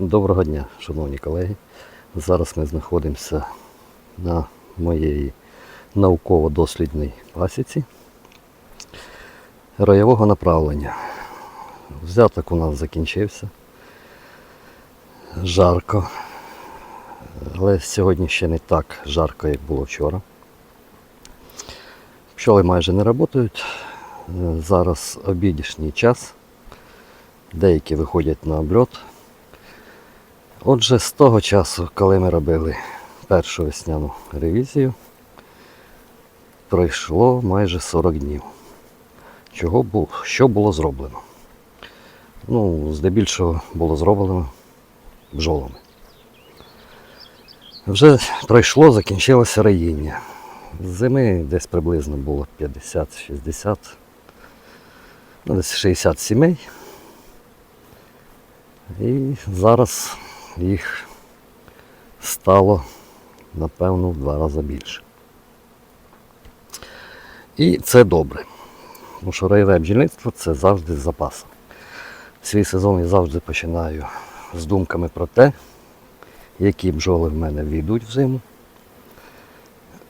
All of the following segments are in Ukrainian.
Доброго дня, шановні колеги. Зараз ми знаходимося на моєї науково-дослідній пасіці роєвого направлення. Взяток у нас закінчився. Жарко. Але сьогодні ще не так жарко, як було вчора. Пчоли майже не працюють. Зараз обідішній час. Деякі виходять на обльот. Отже, з того часу, коли ми робили першу весняну ревізію, пройшло майже 40 днів. Чого було, що було зроблено? Ну, здебільшого було зроблено бджолами. Вже пройшло, закінчилося раїння. Зими десь приблизно було 50-60, ну, десь 60 сімей. І зараз їх стало, напевно, в два рази більше. І це добре. Тому що райове бджільництво це завжди з запасом. Свій сезон я завжди починаю з думками про те, які бджоли в мене війдуть в зиму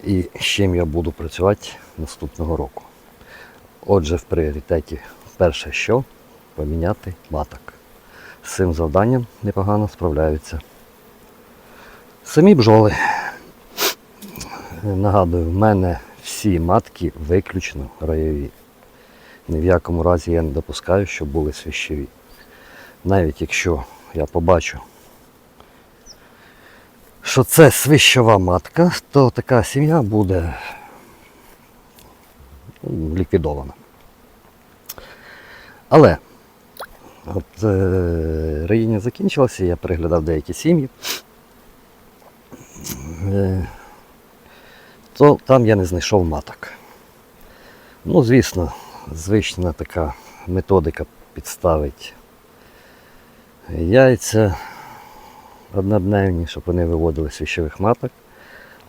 і з чим я буду працювати наступного року. Отже, в пріоритеті перше що поміняти маток. З цим завданням непогано справляються. Самі бджоли. Нагадую, в мене всі матки виключно райові. Ні в якому разі я не допускаю, щоб були свіщові. Навіть якщо я побачу, що це свищова матка, то така сім'я буде ну, ліквідована. Але От е, раїння закінчилося, я переглядав деякі сім'ї. Е, то там я не знайшов маток. Ну, звісно, звична така методика підставить яйця однодневні, щоб вони виводили свіщових маток.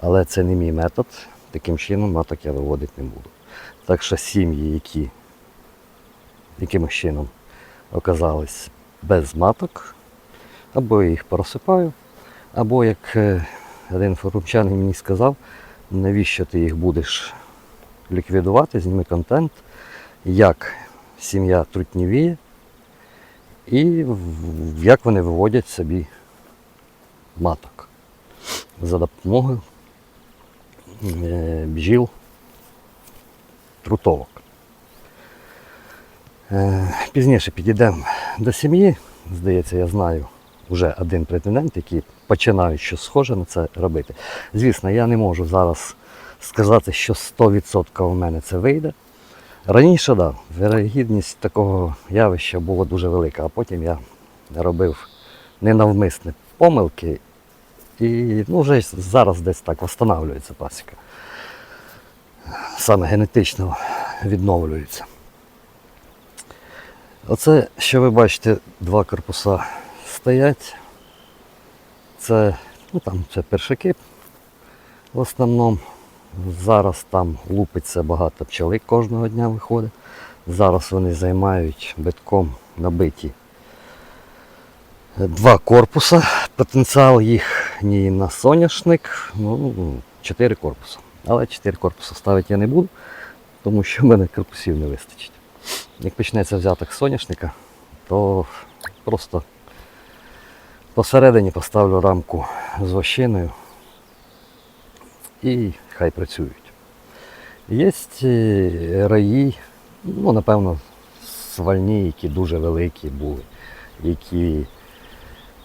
Але це не мій метод. Таким чином маток я виводити не буду. Так що сім'ї, які якимось чином оказались без маток, або я їх порозсипаю, або як е, один форумчанин мені сказав, навіщо ти їх будеш ліквідувати, зніми контент, як сім'я трутнівіє і як вони виводять собі маток за допомогою е, бджіл трутовок. Е, Пізніше підійдемо до сім'ї. Здається, я знаю вже один претендент, який починає щось схоже на це робити. Звісно, я не можу зараз сказати, що 100% у мене це вийде. Раніше, да, вірогідність такого явища була дуже велика, а потім я робив ненавмисні помилки і ну, вже зараз десь так встановлюється пасіка. Саме генетично відновлюється. Оце, що ви бачите, два корпуса стоять. Це, ну там це першаки в основному. Зараз там лупиться багато пчели кожного дня виходить. Зараз вони займають битком набиті два корпуса. Потенціал їхній на соняшник, ну, чотири корпуси. Але чотири корпуси ставити я не буду, тому що в мене корпусів не вистачить. Як почнеться взяток соняшника, то просто посередині поставлю рамку з вощиною і хай працюють. Є е, раї, ну, напевно, свальні, які дуже великі були, які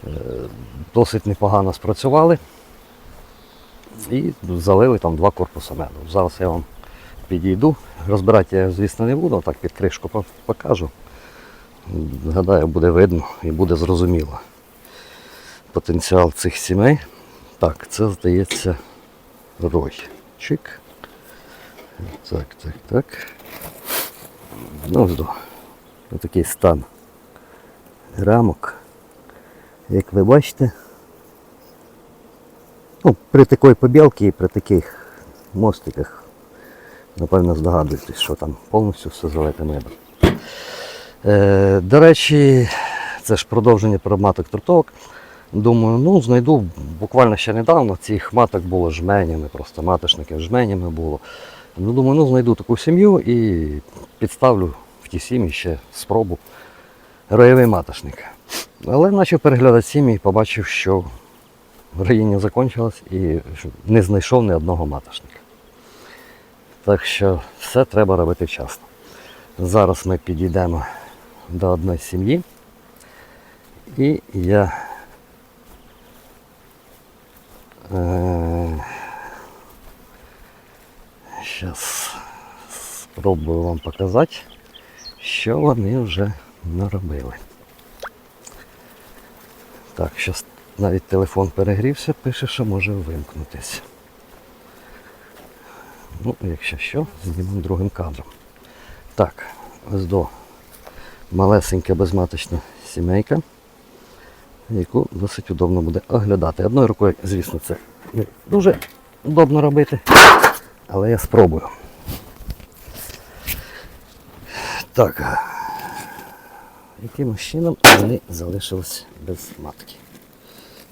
е, досить непогано спрацювали і залили там два корпуси меду. Зараз я вам підійду. Розбирати я, звісно, не буду, так під кришку покажу. Гадаю, буде видно і буде зрозуміло потенціал цих сімей. Так, це здається рой. Чик. Так, так, так. Ну, до. Ось такий стан рамок. Як ви бачите, ну, при такій побілці і при таких мостиках Напевно, здогадуєтесь, що там повністю все залите медом. Е, до речі, це ж продовження про маток трутовок. Думаю, ну знайду буквально ще недавно цих маток було жменями, просто маточників жменями було. Ну, думаю, ну знайду таку сім'ю і підставлю в ті сім'ї ще спробу роєвий матошник. Але почав переглядати сім'ї і побачив, що роїння закінчилось і не знайшов ні одного матошника. Так що все треба робити вчасно. Зараз ми підійдемо до одної сім'ї. І я зараз спробую вам показати, що вони вже наробили. Так, зараз навіть телефон перегрівся, пише, що може вимкнутися. Ну, якщо що, знімемо другим кадром. Так, ось до малесенька безматочна сімейка, яку досить удобно буде оглядати. Одною рукою, звісно, це не дуже удобно робити, але я спробую. Так. Якимось чином вони залишились без матки.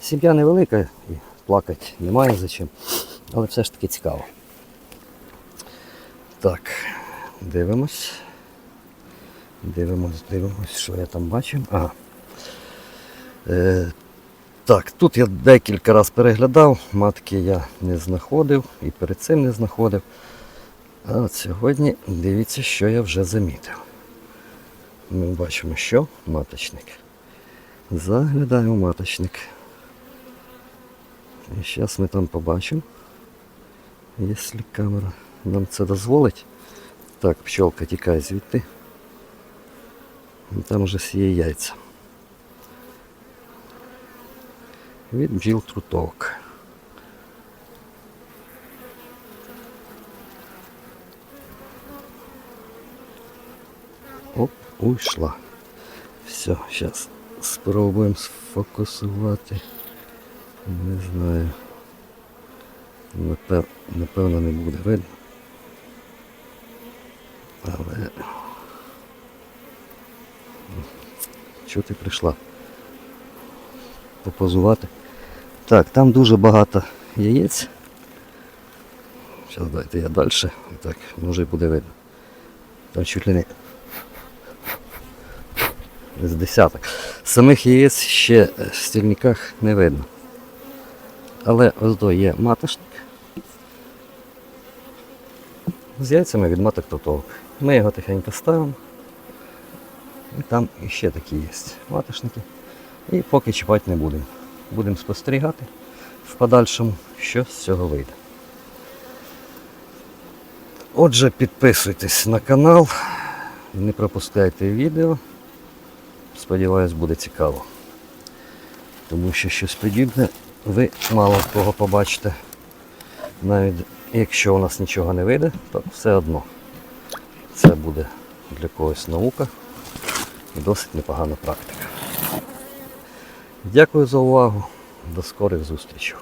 Сім'я невелика і плакати немає за чим, але все ж таки цікаво. Так, дивимось. Дивимось, дивимось, що я там бачив. Ага. Е, так, тут я декілька разів переглядав, матки я не знаходив і перед цим не знаходив. А от сьогодні дивіться, що я вже замітив. Ми бачимо, що маточник. Заглядаємо маточник. І зараз ми там побачимо, якщо камера нам це дозволить. Так, пчелка тікає звідти. Там вже сіє яйця. Від бджіл трутовок. Оп, уйшла. Все, зараз спробуємо сфокусувати. Не знаю. Напев... Напевно не буде видно. Але Чого ти прийшла? Попозувати. Так, там дуже багато яєць. Зараз дайте я далі. Так, може буде видно. Там чуть ли не з десяток. Самих яєць ще в стільниках не видно. Але ось до є маточник. З яйцями від маток тотовок. Ми його тихенько ставимо. І там іще такі є матошники. І поки чіпати не будемо. Будемо спостерігати в подальшому, що з цього вийде. Отже, підписуйтесь на канал, не пропускайте відео. Сподіваюсь, буде цікаво. Тому що щось подібне ви мало кого побачите. Навіть якщо у нас нічого не вийде, то все одно це буде для когось наука і досить непогана практика. Дякую за увагу. До скорих зустрічей.